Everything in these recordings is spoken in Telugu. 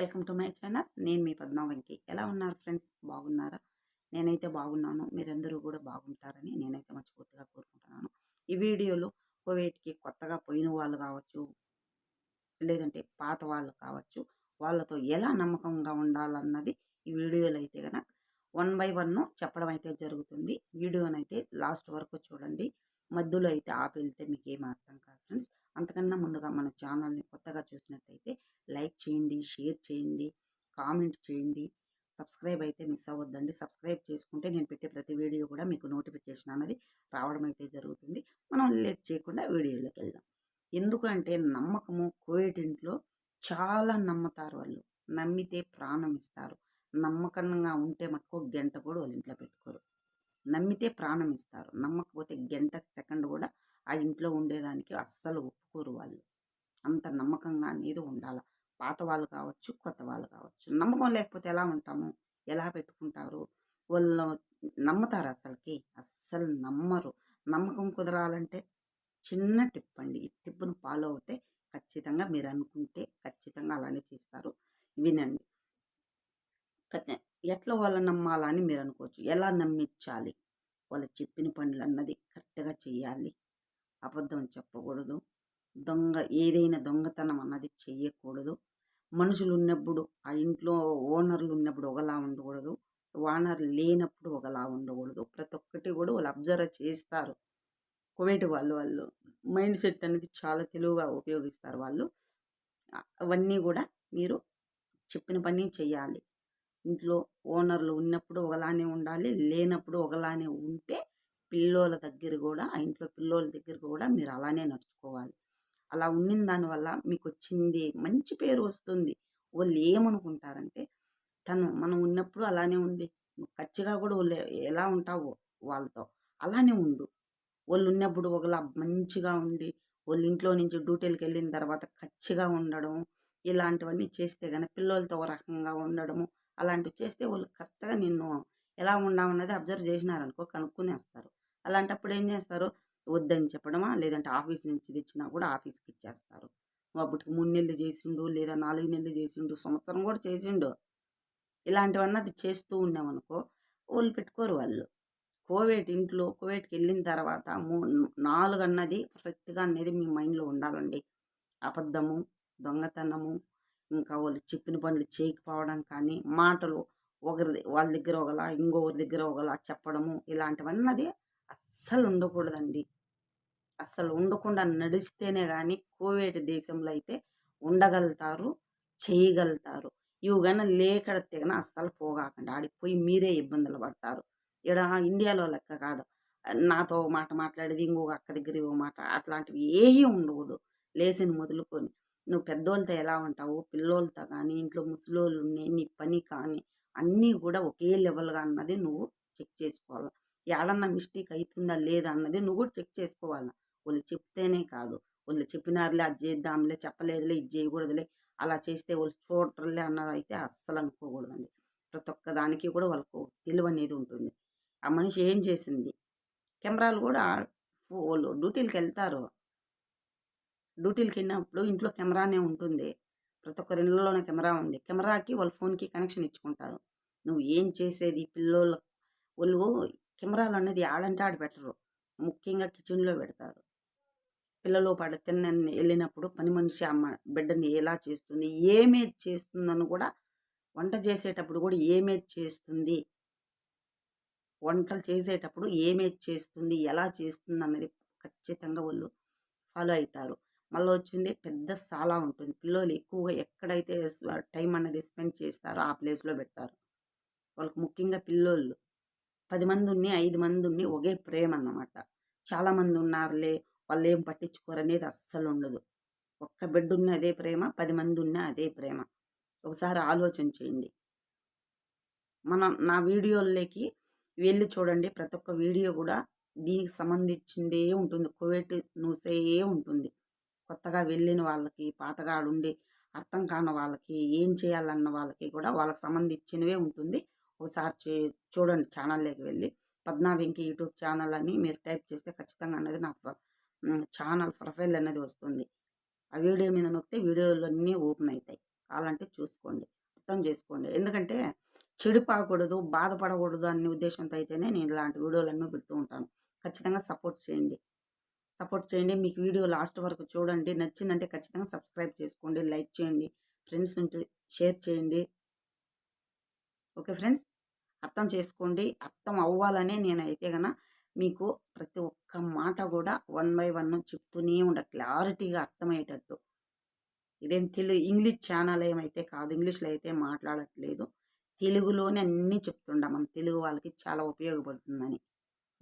Welcome to my channel. నేను మీ పద్మా వెంకి. ఎలా ఉన్నారు ఫ్రెండ్స్? బాగున్నారా? నేనైతే బాగున్నాను. మీరందరూ కూడా బాగుంటారని నేనైతే మనస్ఫూర్తిగా కోరుకుంటున్నాను. ఈ వీడియోలో కోవిడ్కి కొత్తగా పోయిన వాళ్ళు కావచ్చు లేదంటే పాత వాళ్ళు కావచ్చు వాళ్ళతో ఎలా నమ్మకంగా ఉండాలన్నది ఈ వీడియోలో అయితే కనుక వన్ బై వన్ చెప్పడం అయితే జరుగుతుంది. వీడియోనైతే లాస్ట్ వరకు చూడండి. మధ్యలో అయితే ఆపి వెళ్తే మీకు ఏం అర్థం కాదు ఫ్రెండ్స్. అంతకన్నా ముందుగా మన ఛానల్ని కొత్తగా చూసినట్టయితే లైక్ చేయండి షేర్ చేయండి కామెంట్ చేయండి. సబ్స్క్రైబ్ అయితే మిస్ అవ్వద్దండి. సబ్స్క్రైబ్ చేసుకుంటే నేను పెట్టే ప్రతి వీడియో కూడా మీకు నోటిఫికేషన్ అనేది రావడం అయితే జరుగుతుంది. మనం లేట్ చేయకుండా వీడియోలోకి వెళ్దాం. ఎందుకంటే నమ్మకము కోవిడ్ ఇంట్లో చాలా నమ్ముతారు వాళ్ళు. నమ్మితే ప్రాణం ఇస్తారు. నమ్మకంగా ఉంటే మటుకు గంట కూడా వాళ్ళ ఇంట్లో పెట్టుకోరు. నమ్మితే ప్రాణం ఇస్తారు నమ్మకపోతే గంట సెకండ్ కూడా ఆ ఇంట్లో ఉండేదానికి అస్సలు ఒప్పుకోరు వాళ్ళు. అంత నమ్మకంగా అనేది ఉండాలి. పాత వాళ్ళు కావచ్చు కొత్త వాళ్ళు కావచ్చు. నమ్మకం లేకపోతే ఎలా ఉంటాము? ఎలా పెట్టుకుంటారు? వాళ్ళు నమ్ముతారు అసలుకి. అస్సలు నమ్మరు. నమ్మకం కుదరాలంటే చిన్న టిప్ అండి. ఈ టిప్ను ఫాలో అవుతే ఖచ్చితంగా మీరు అనుకుంటే ఖచ్చితంగా అలానే చేస్తారు. వినండి. ఎట్లా వాళ్ళని నమ్మాలని మీరు అనుకోవచ్చు. ఎలా నమ్మించాలి? వాళ్ళు చెప్పిన పనులు అన్నది కరెక్ట్గా చేయాలి అబద్ధం చెప్పకూడదు. దొంగ ఏదైనా దొంగతనం అన్నది చేయకూడదు మనుషులు ఉన్నప్పుడు ఆ ఇంట్లో ఓనర్లు ఉన్నప్పుడు ఒకలా ఉండకూడదు. ఓనర్ లేనప్పుడు ఒకలా ఉండకూడదు. ప్రతి ఒక్కటి కూడా వాళ్ళు అబ్జర్వ్ చేస్తారు. కువైట్ వాళ్ళు వాళ్ళు మైండ్ సెట్ అనేది చాలా తెలివిగా ఉపయోగిస్తారు వాళ్ళు. అవన్నీ కూడా మీరు చెప్పిన పని చేయాలి ఇంట్లో ఓనర్లు ఉన్నప్పుడు ఒకలానే ఉండాలి లేనప్పుడు ఒకలానే ఉంటే పిల్లోల దగ్గర కూడా ఆ ఇంట్లో పిల్లోల దగ్గర కూడా మీరు అలానే నడుచుకోవాలి. అలా ఉండిన దానివల్ల మీకు వచ్చింది మంచి పేరు వస్తుంది. వాళ్ళు ఏమనుకుంటారంటే తను మనం ఉన్నప్పుడు అలానే ఉంది నువ్వు ఖచ్చితంగా కూడా వాళ్ళు ఎలా ఉంటావో వాళ్ళతో అలానే ఉండు. వాళ్ళు ఉన్నప్పుడు ఒకలా మంచిగా ఉండి వాళ్ళ ఇంట్లో నుంచి డ్యూటీలకు వెళ్ళిన తర్వాత ఖచ్చిగా ఉండడం ఇలాంటివన్నీ చేస్తే కనుక పిల్లలతో ఒక రకంగా ఉండడము అలాంటివి చేస్తే వాళ్ళు కరెక్ట్గా నిన్ను ఎలా ఉన్నామన్నది అబ్జర్వ్ చేసినారనుకో కనుక్కునేస్తారు. అలాంటప్పుడు ఏం చేస్తారు? వద్దని చెప్పడమా? లేదంటే ఆఫీస్ నుంచి తెచ్చినా కూడా ఆఫీస్కి ఇచ్చేస్తారు. నువ్వు అప్పటికి మూడు నెలలు చేసిండు లేదా నాలుగు నెలలు చేసిండు సంవత్సరం కూడా చేసిండు. ఇలాంటివన్నీ అది చేస్తూ ఉన్నామనుకో వాళ్ళు పెట్టుకోరు వాళ్ళు. కోవిడ్ ఇంట్లో కోవిడ్కి వెళ్ళిన తర్వాత మూ నాలుగు అన్నది పర్ఫెక్ట్గా అనేది మీ మైండ్లో ఉండాలండి. అబద్ధము దొంగతనము ఇంకా వాళ్ళు చెప్పిన పనులు చేయకపోవడం కానీ మాటలు ఒకరి వాళ్ళ దగ్గర ఒకలా ఇంకొకరి దగ్గర ఒకలా చెప్పడము ఇలాంటివన్నది అస్సలు ఉండకూడదండి. అస్సలు ఉండకుండా నడిస్తేనే కానీ కోవిడ్ దేశంలో అయితే ఉండగలుగుతారు చేయగలుగుతారు. ఇవి కానీ లేకడ తెగన అస్సలు పోగాకండి. ఆడికి పోయి మీరే ఇబ్బందులు పడతారు. ఇక్కడ ఇండియాలో లెక్క కాదు. నాతో ఒక మాట మాట్లాడేది ఇంకొక అక్క దగ్గర ఇంకో మాట అట్లాంటివి ఏవి ఉండకూడదు. లేచిన మొదలుకొని. నువ్వు పెద్దోళ్ళతో ఎలా ఉంటావు? పిల్లోళ్ళతో కానీ ఇంట్లో ముసలోళ్ళు ఉన్నాయి నీ పని కానీ అన్నీ కూడా ఒకే లెవెల్గా అన్నది నువ్వు చెక్ చేసుకోవాలి. ఏడన్నా మిస్టేక్ అవుతుందా లేదా అన్నది నువ్వు కూడా చెక్ చేసుకోవాలి. వాళ్ళు చెప్తేనే కాదు. వాళ్ళు చెప్పినారులే అది చేద్దాంలే చెప్పలేదులే ఇది చేయకూడదులే అలా చేస్తే వాళ్ళు చూడరులే అన్నది అయితే అస్సలు అనుకోకూడదండి. ప్రతి ఒక్క దానికి కూడా వాళ్ళకు తెలివి అనేది ఉంటుంది. ఆ మనిషి ఏం చేసింది? కెమెరాలు కూడా వాళ్ళు డ్యూటీలకు వెళ్తారు. డ్యూటీలకు వెళ్ళినప్పుడు ఇంట్లో కెమెరానే ఉంటుంది. ప్రతి ఒక్కరి ఇళ్ళలోనే కెమెరా ఉంది. కెమెరాకి వాళ్ళ ఫోన్కి కనెక్షన్ ఇచ్చుకుంటారు. నువ్వు ఏం చేసేది? పిల్లోళ్ళ వాళ్ళు కెమెరాలు అనేది ఆడంటే ఆడ పెట్టరు. ముఖ్యంగా కిచెన్లో పెడతారు. పిల్లలు పడ తిన్న వెళ్ళినప్పుడు పని మనిషి అమ్మ బిడ్డని ఎలా చేస్తుంది? ఏమేది చేస్తుందని కూడా వంట చేసేటప్పుడు కూడా ఏమేది చేస్తుంది? వంటలు చేసేటప్పుడు ఏమేది చేస్తుంది? ఎలా చేస్తుంది? అన్నది ఖచ్చితంగా వాళ్ళు ఫాలో అవుతారు. మళ్ళీ వచ్చింది పెద్ద సాలా ఉంటుంది. పిల్లలు ఎక్కువగా ఎక్కడైతే టైం అనేది స్పెండ్ చేస్తారో ఆ ప్లేస్లో పెడతారు. వాళ్ళకి ముఖ్యంగా పిల్లోళ్ళు. పది మంది ఉన్ని ఐదు మంది ఉన్ని ఒకే ప్రేమ అన్నమాట చాలామంది ఉన్నారులే వాళ్ళు ఏం పట్టించుకోరు అనేది అస్సలు ఉండదు ఒక్క బెడ్ ఉన్న అదే ప్రేమ పది మంది ఉన్న అదే ప్రేమ. ఒకసారి ఆలోచన చేయండి. మనం నా వీడియోల్లోకి వెళ్ళి చూడండి. ప్రతి ఒక్క వీడియో కూడా దీనికి సంబంధించిందే ఉంటుంది. కోవిడ్ న్యూసే ఉంటుంది. కొత్తగా వెళ్ళిన వాళ్ళకి పాతగా ఉండి అర్థం కాని వాళ్ళకి ఏం చేయాలన్న వాళ్ళకి కూడా వాళ్ళకి సంబంధించినవే ఉంటుంది. ఒకసారి చే చూడండి ఛానల్లోకి వెళ్ళి. పద్నా వెంకి యూట్యూబ్ ఛానల్ అని మీరు టైప్ చేస్తే ఖచ్చితంగా అనేది నా ఛానల్ ప్రొఫైల్ అనేది వస్తుంది. ఆ వీడియో మీద నొక్కితే వీడియోలు అన్నీ ఓపెన్ అవుతాయి కావాలంటే చూసుకోండి. అర్థం చేసుకోండి. ఎందుకంటే చెడిపోకూడదు బాధపడకూడదు అనే ఉద్దేశంతో అయితేనే నేను ఇలాంటి వీడియోలన్నీ పెడుతూ ఉంటాను. ఖచ్చితంగా సపోర్ట్ చేయండి. సపోర్ట్ చేయండి. మీకు వీడియో లాస్ట్ వరకు చూడండి. నచ్చిందంటే ఖచ్చితంగా సబ్స్క్రైబ్ చేసుకోండి. లైక్ చేయండి. ఫ్రెండ్స్ ఉంటే షేర్ చేయండి. Okay friends? అర్థం చేసుకోండి. అర్థం అవ్వాలనే నేనైతే గన మీకు ప్రతి ఒక్క మాట కూడా వన్ బై వన్ చెప్తూనే ఉండ క్లారిటీగా అర్థమయ్యేటట్టు. ఇదేం తెలుగు ఇంగ్లీష్ ఛానల్ ఏమైతే కాదు ఇంగ్లీష్లో అయితే మాట్లాడట్లేదు. తెలుగులోనే అన్నీ చెప్తుండ. మన తెలుగు వాళ్ళకి చాలా ఉపయోగపడుతుందని.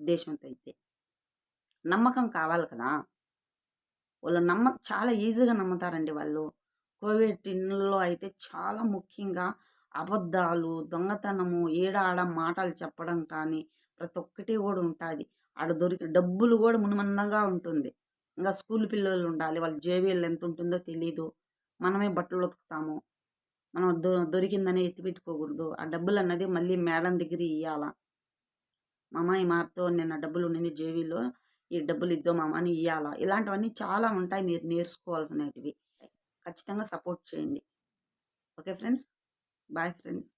ఉద్దేశంతో అయితే నమ్మకం కావాలి కదా! వాళ్ళు నమ్మ చాలా ఈజీగా నమ్ముతారండి వాళ్ళు. కోవిడ్ ఇళ్ళలో అయితే చాలా ముఖ్యంగా అబద్ధాలు దొంగతనము ఏడాడ ఆడ మాటలు చెప్పడం కానీ ప్రతి ఒక్కటి కూడా ఉంటుంది. ఆడ దొరికి డబ్బులు కూడా మునిమందంగా ఉంటుంది. ఇంకా స్కూల్ పిల్లలు ఉండాలి వాళ్ళ జేబీలు ఎంత ఉంటుందో తెలీదు. మనమే బట్టలు ఉతుకుతాము. మనం దొ దొరికిందని ఎత్తిపెట్టుకోకూడదు ఆ డబ్బులు అన్నది మళ్ళీ మేడం దగ్గర ఇవ్వాలా మా అమ్మాయి మార్తో నిన్న డబ్బులు ఉండింది జేబీలో ఈ డబ్బులు ఇద్దాం అని ఇవ్వాలా ఇలాంటివన్నీ చాలా ఉంటాయి మీరు నేర్చుకోవాల్సినవి. ఖచ్చితంగా సపోర్ట్ చేయండి. Okay friends. Bye friends.